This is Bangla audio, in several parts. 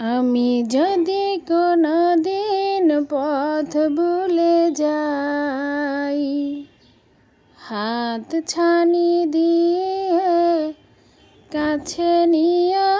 আমি যদি কোনো দিন পথ ভুলে যাই হাত ছানি দিয়ে কাছে নিয়া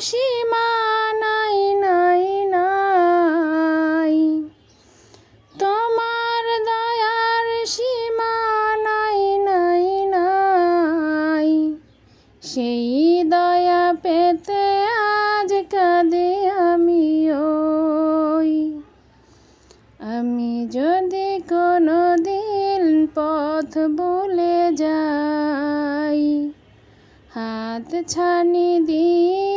সীমা নাই নাই। নাই তোমার দয়ার সীমা নাই নাই। নাই সেই দয়া পেতে আজ কাঁদে আমি ওই। আমি যদি কোনো দিন পথ ভুলে যাই, হাত ছানি দিয়ে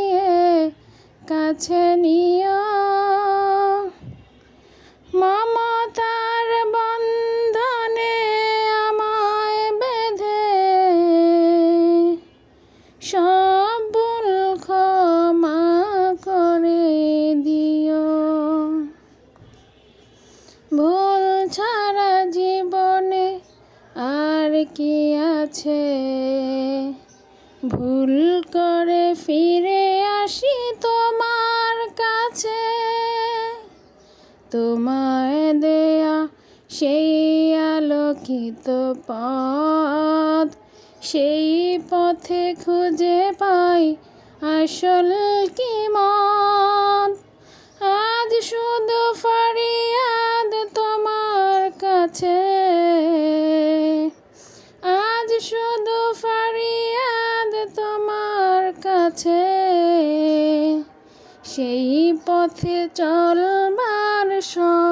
কাছে নিও মমতার বন্ধনে আমায় বেঁধে। সব ভুল ক্ষমা করে দিও। ভুল ছাড়া জীবনে আর কি আছে? ভুল করে ফিরে আসি তোমার তোমায় দেয়া সেই আলোকিত পথ, সেই পথে খুঁজে পাই আসল কি মত আজ শুধু ফরিয়াদ তোমার কাছে। আজ শুধু ফরিয়াদ তোমার কাছে। সেই পথে চলবার শক্তি দিও